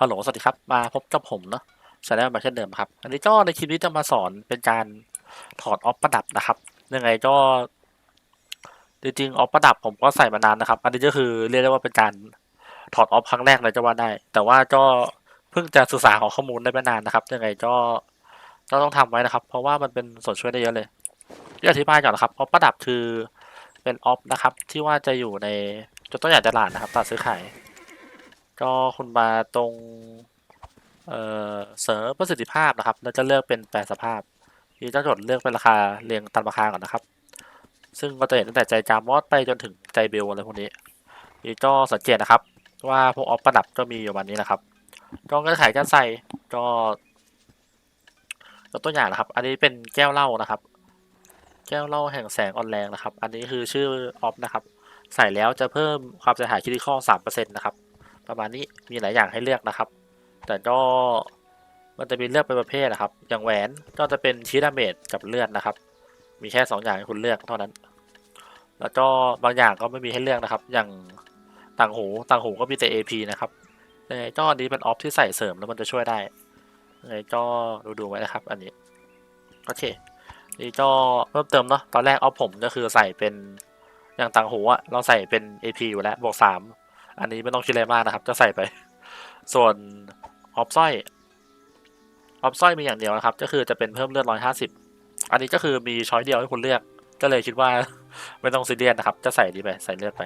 ฮัลโหลสวัสดีครับ มาพบกับผมเนาะชาแนลมาเช่นเดิมครับ อันนี้ก็ในคลิปนี้จะมาสอนเป็นการถอดออฟประดับนะครับยังไงก็ จริงๆออฟประดับผมก็ใส่มานานนะครับ อันนี้ก็คือเรียกได้ว่าเป็นการถอดออฟครั้งแรกเลยจะว่าได้ แต่ว่าก็เพิ่งจะศึกษาของข้อมูลได้ไม่นานนะครับยังไงก็ก็ต้องทำไว้นะครับ เพราะว่ามันเป็นส่วนช่วยได้เยอะเลยที่อธิบายก่อนนะครับออฟประดับคือเป็นออฟนะครับ ที่ว่าจะอยู่ในจุดต้นใหญ่ตลาดนะครับตลาดซื้อขาย ก็คุณมาตรงเอ่อเสริมประสิทธิภาพนะครับแล้วจะเลือกเป็นแปลสภาพที่จะจดเลือกเป็นราคาเรียงตามราคาก่อนนะครับ ซึ่งก็จะเห็นตั้งแต่ใจจามอสไปจนถึงใจเบลอะไรพวกนี้นี่ก็สังเกตนะครับ ว่าพวกออฟประดับก็มีอยู่วันนี้นะครับก็เงื่อนไขการใส่ก็ยกตัวอย่างนะครับ อันนี้เป็นแก้วเหล้านะครับ แก้วเหล้าแห่งแสงอ่อนแรงนะครับ อันนี้คือชื่อออฟนะครับ ใส่แล้วจะเพิ่มความเสียหายคิดข้อสามเปอร์เซ็นต์นะครับ ประมาณนี้มีหลายอย่างให้เลือกนะครับ แต่ก็มันจะมีเลือกเป็นประเภทนะครับ อย่างแหวนก็จะเป็นชีดาเมจกับเลือดนะครับ มีแค่สองอย่างให้คุณเลือกเท่านั้น แล้วก็บางอย่างก็ไม่มีให้เลือกนะครับ อย่างต่างหูต่างหูก็มีแต่ AP นะครับยังไงก็อันนี้เป็นออฟที่ใส่เสริมแล้วมันจะช่วยได้ยังไงก็ดูดูไว้นะครับ อันนี้โอเคนี่ก็เพิ่มเติมเนาะตอนแรกออฟผมก็คือใส่เป็นอย่างต่างหูอะเราใส่เป็น AP อยู่แล้วบวกสาม อันนี้ไม่ต้องคิดอะไรมากนะครับจะใส่ไป ส่วนออฟสร้อยออฟสร้อยมีอย่างเดียวนะครับ ก็คือจะเป็นเพิ่มเลือดร้อยห้าสิบอันนี้ก็คือมีช้อยเดียวให้คุณเลือก ก็เลยคิดว่าไม่ต้องซีเรียสนะครับ จะใส่ดีไปใส่เลือดไป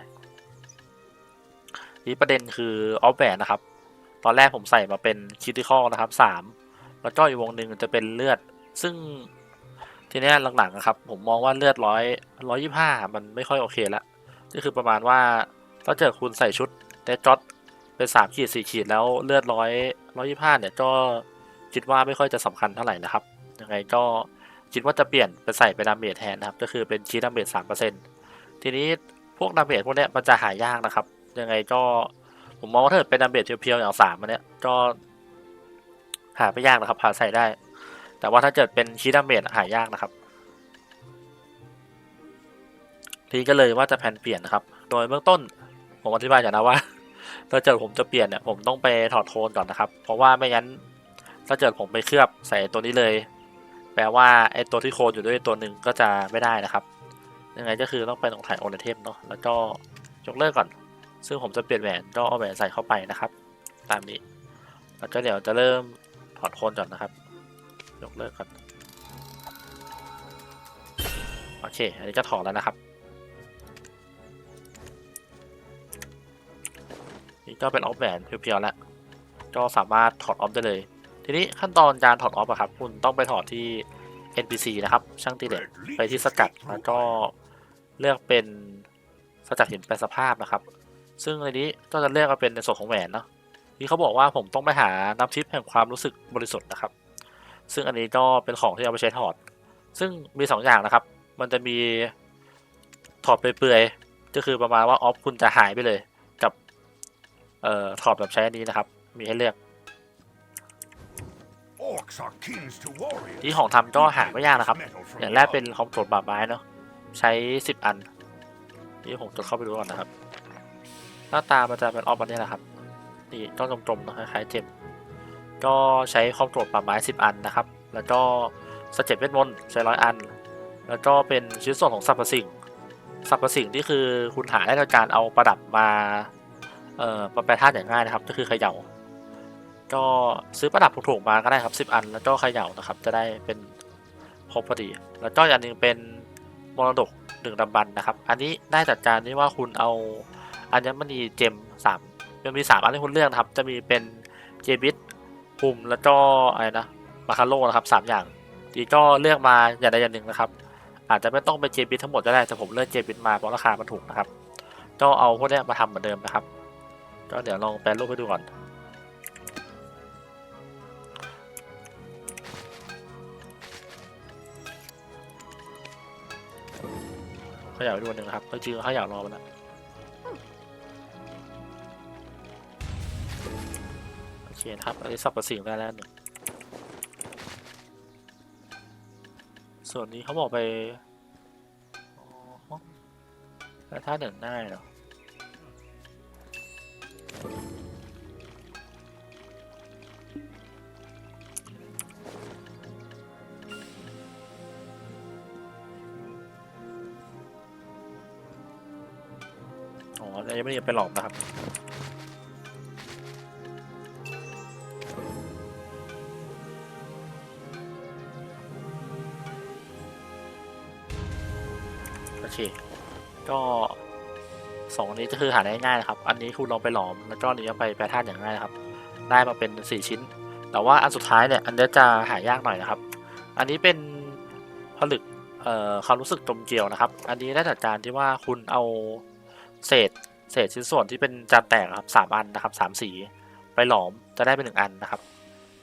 นี่ประเด็นคือออฟแหวนนะครับ ตอนแรกผมใส่มาเป็นคิติคอลนะครับสามแล้วก็อีกวงหนึ่งจะเป็นเลือด ซึ่งทีนี้หลังๆนะครับ ผมมองว่าเลือดร้อยร้อยยี่ห้ามันไม่ค่อยโอเคละก็คือประมาณว่า ถ้าเกิดคุณใส่ชุดเดจจ็อตเป็นสามขีดสี่ขีดแล้วเลือดร้อยร้อยยี่ห้าเนี่ยก็คิดว่าไม่ค่อยจะสำคัญเท่าไหร่นะครับ ยังไงก็คิดว่าจะเปลี่ยนไปใส่เป็นดาเมจแทนนะครับ ก็คือเป็นชีดดาเมจสามเปอร์เซ็นต์ทีนี้พวกดาเมจพวกเนี้ยมันจะหายากนะครับ ยังไงก็ผมมองว่าถ้าเกิดเป็นดาเมจเพียวๆอย่างสามอันเนี้ยก็หาไม่ยากนะครับหาใส่ได้ แต่ว่าถ้าเกิดเป็นชีดดาเมจหายากนะครับทีก็เลยว่าจะแผนเปลี่ยนนะครับ โดยเบื้องต้น ผมอธิบายก่อนนะว่า ถ้าเกิดผมจะเปลี่ยนเนี่ยผมต้องไปถอดโทนก่อนนะครับ เพราะว่าไม่งั้น ถ้าเกิดผมไปเคลือบใส่ตัวนี้เลย แปลว่าไอ้ตัวที่โคนอยู่ด้วยตัวหนึ่งก็จะไม่ได้นะครับ ยังไงก็คือต้องไปตรงถ่ายโอเนเทมเนาะแล้วก็ยกเลิกก่อน ซึ่งผมจะเปลี่ยนแหวนก็เอาแหวนใส่เข้าไปนะครับ ตามนี้ แล้วก็เดี๋ยวจะเริ่มถอดโคนก่อนนะครับ ยกเลิกก่อนโอเค อันนี้ก็ถอดแล้วนะครับ นี่ก็เป็นออฟแหวนเพียวๆแล้ว ก็สามารถถอดออฟได้เลย ทีนี้ขั้นตอนการถอดออฟอะครับ คุณต้องไปถอดที่ NPC นะครับ ช่างตีเหล็กไปที่สกัดแล้วก็เลือกเป็นสกัดหินแปลสภาพนะครับ ซึ่งในนี้ก็จะเลือกมาเป็นในส่วนของแหวนเนาะที่เขาบอกว่าผมต้องไปหาน้ำทิพย์แห่งความรู้สึกบริสุทธิ์นะครับ ซึ่งอันนี้ก็เป็นของที่เอาไปใช้ถอด ซึ่งมีสองอย่างนะครับ มันจะมีถอดไปเปลือยก็คือประมาณว่าออฟคุณจะหายไปเลย เอ่อถอดแบบใช้อันนี้นะครับ มีให้เลือก Orcs are kings to warriors. ที่ของทำก็หาไม่ยากนะครับ อย่างแรกเป็นคอมโทรลบาไม้เนาะใช้ 10 อัน นี่ผมจะเข้าไปดูก่อนนะครับ หน้าตามันจะเป็นออฟอันนี้แหละครับนี่ต้องกลมๆเนอะคล้ายๆเจ็บ ก็ใช้คอมโทรลบาไม้ 10 อันนะครับ แล้วก็สเต็ปเวทมนต์ใช้ร้อยอัน แล้วก็เป็นชิ้นส่วนของสรรพสิ่งสรรพสิ่งที่คือคุณหาได้โดยการเอาประดับมา เอ่อมาแปลธาตุอย่างง่ายนะครับ ก็คือเขย่า ก็ซื้อประดับถูกๆมาก็ได้ครับ 10 อัน แล้วก็เขย่านะครับ จะได้เป็นครบพอดี แล้วก็อย่างหนึ่งเป็นมรดกหนึ่งดำบันนะครับ อันนี้ได้จัดการที่ว่าคุณเอาอัญมณีเจมสามมันมีสามอันที่คุณเลือกนะครับ จะมีเป็นเจบิทปุ่มแล้วก็อะไรนะมาคาโลนะครับสามอย่างทีก็เลือกมาอย่างใดอย่างหนึ่งนะครับ อาจจะไม่ต้องเป็นเจบิททั้งหมดก็ได้แต่ผมเลือกเจบิทมาเพราะราคามันถูกนะครับ ก็เอาพวกนี้มาทำเหมือนเดิมนะครับ ก็เดี๋ยวลองแปลรูปให้ดูก่อน เขาอยากไปดูอันหนึ่งนะครับจริงๆเขาอยากรอมันนะโอเคครับอันนี้สับประสิงได้แล้วหนึ่งส่วนนี้เขาบอกไปแล้วถ้าหนึ่งได้เหรอ ยังไม่ได้ไปหลอมนะครับโอเค ก็สองอันนี้ก็คือหาได้ง่ายนะครับ อันนี้คุณลองไปหลอมแล้วก็อันนี้เอาไปแปรธาตุอย่างง่ายนะครับ ได้มาเป็นสี่ชิ้น แต่ว่าอันสุดท้ายเนี่ย อันนี้จะหายากหน่อยนะครับ อันนี้เป็นผลึกเอ่อความรู้สึกกลมเกลียวนะครับ อันนี้ได้จากการที่ว่าคุณเอาเศษ เศษชิ้นส่วนที่เป็นจานแตกครับสามอันนะครับสามสีไปหลอมจะได้เป็นหนึ่งอันนะครับ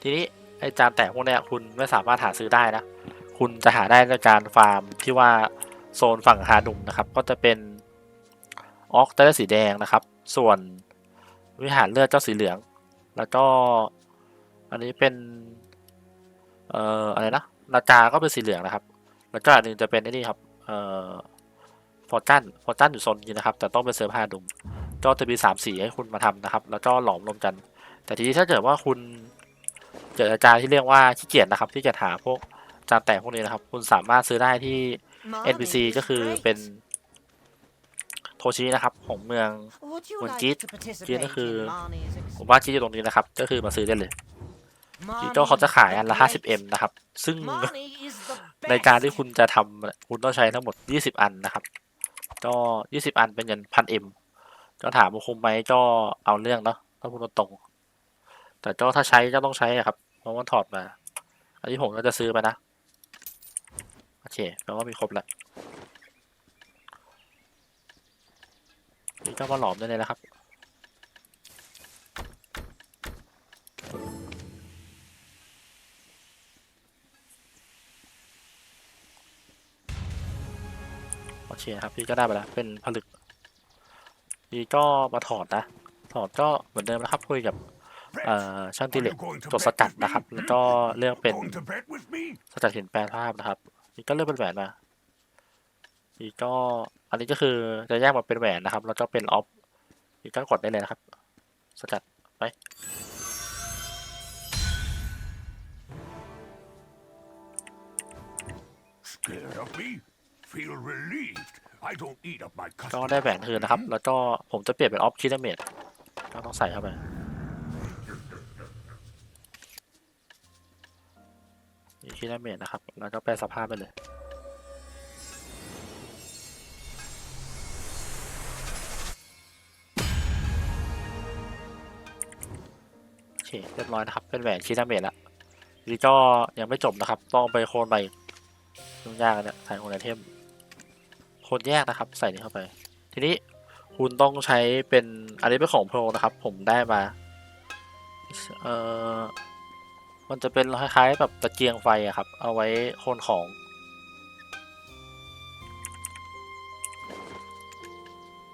ทีนี้ไอจานแตกพวกนี้คุณไม่สามารถหาซื้อได้นะ คุณจะหาได้จากการฟาร์มที่ว่าโซนฝั่งฮาดุมนะครับ ก็จะเป็นออกจะได้สีแดงนะครับ ส่วนวิหารเลือดเจ้าสีเหลือง แล้วก็อันนี้เป็นเอ่ออะไรนะนาจาก็เป็นสีเหลืองนะครับ แล้วก็อันหนึงจะเป็นไอ้นี่ครับ เอ่อ ฟอร์จันฟอร์จันอยู่โซนนี้นะครับ แต่ต้องเป็นเซิร์ฟฮาดุมก็จะมีสามสีให้คุณมาทำนะครับ แล้วก็หลอมรวมกัน แต่ทีนี้ถ้าเกิดว่าคุณเจออาจารย์ที่เรียกว่าขี้เกียจนะครับ ที่จะหาพวกจานแตกพวกนี้นะครับ คุณสามารถซื้อได้ที่ NPC ก็คือเป็นโทชินะครับ ของเมืองเหมือนกรีกีดดกกีรีดดก็ก็คืคืออผมว่าที่อยู่ตรงนี้นะครับ ก็คือมาซื้อได้เลยกีกีดโต้ก็เขาเขาจะจะขายอันละ 50m นะครับ ซึ่งในในกาการรที่ที่คุคุณณจะทำคุณต้องใช้ทั้งหมด 20 อันนะครับ ก็20อันเป็นเงินพันเอ็มก็ถามว่าคุ้มไหมก็เอาเรื่องเนาะถ้าพูดตรงๆแต่ก็ถ้าใช้ก็ต้องใช้ครับ เพราะว่าถอดมา อันนี้ผมก็จะซื้อไปนะ โอเคแปลว่ามีครบแล้วนี่ก็มาหลอมได้เลยนะครับ โอเคครับพี่ก็ได้ไปแล้วเป็นผลึกพี่ก็มาถอดนะ ถอดก็เหมือนเดิมนะครับคุยกับเอ่อช่างตีเหล็กกดสกัดนะครับ แล้วก็เลือกเป็นสกัดหินแปรภาพนะครับพี่ก็เลือกเป็นแหวนมาพี่ก็อันนี้ก็คือจะแยกมาเป็นแหวนนะครับ แล้วก็เป็นออฟพี่ก็กดได้เลยนะครับ สกัดไป Scared of me? Feel relieved. I don't eat up my ก็ custom. ได้แหวนคืนนะครับ แล้วก็ผมจะเปลี่ยนเป็นออฟคิดเมดก็ต้องใส่เข้าไปนี่คิดเมดนะครับ แล้วก็แปลสภาพไปเลย โอเค เรียบร้อยนะครับ เป็นแหวนคิดเมดแล้วนี่ก็ยังไม่จบนะครับ ต้องไปโคนไปยุ่งยากอันเนี่ยถ่ายโคนไอเทมโคนแยกนะครับ ใส่นี่เข้าไป ทีนี้คุณต้องใช้เป็นอันนี้เป็นของโปรนะครับ ผมได้มา เอ่อ มันจะเป็นคล้ายๆแบบตะเกียงไฟอะครับ เอาไว้โคนของ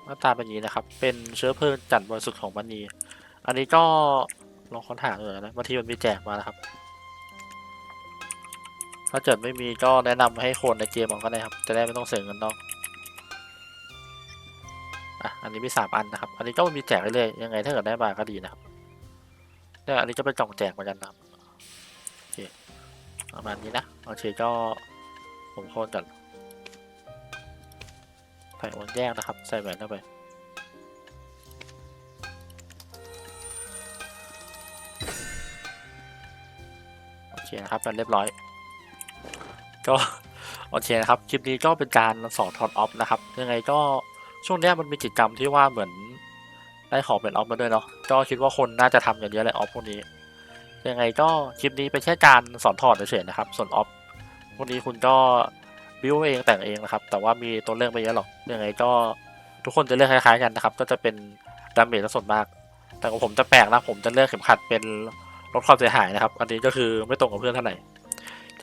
หน้าตาเป็นอย่างนี้นะครับ เป็นเชื้อเพลิงจัดบริสุทธิ์ของมันนีอันนี้ก็ลองค้นหาเลยนะบางทีมันมีแจกมานะครับ ถ้าเกิดไม่มีก็แนะนำให้โคนในเกมมันก็ได้ครับ จะได้ไม่ต้องเสียเงินนอก อันนี้มีสามอันนะครับ อันนี้ก็มีแจกเรื่อยๆยังไงถ้าเกิดได้มาก็ดีนะครับเนี่ยอันนี้ก็เป็นกล่องแจกเหมือนกันนะครับโอเคประมาณนี้นะโอเคก็ผมโคนกันใส่วนแยกนะครับ ใส่แหวนเข้าไปโอเคนะครับเป็นเรียบร้อย ก็โอเคนะครับ คลิปนี้ก็เป็นการสอนถอดออฟนะครับ ยังไงก็ ช่วงนี้มันมีกิจกรรมที่ว่าเหมือนได้ของเป็นออฟมาด้วยเนาะก็คิดว่าคนน่าจะทำกันเยอะเลยออฟพวกนี้ ยังไงก็คลิปนี้เป็นแค่การสอนถอดเฉยๆนะครับ ส่วนออฟพวกนี้คุณก็บิวเองแต่งเองนะครับ แต่ว่ามีตัวเลือกไม่เยอะหรอกยังไงก็ทุกคนจะเลือกคล้ายๆกันนะครับ ก็จะเป็นดาเมจและส่วนมาก แต่ของผมจะแปลกนะผมจะเลือกเข็มขัดเป็นลดความเสียหายนะครับ อันนี้ก็คือไม่ตรงกับเพื่อนเท่าไหร่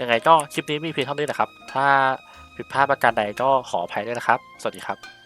ยังไงก็คลิปนี้มีเพียงเท่านี้นะครับ ถ้าผิดพลาดประการใดก็ขออภัยด้วยนะครับ สวัสดีครับ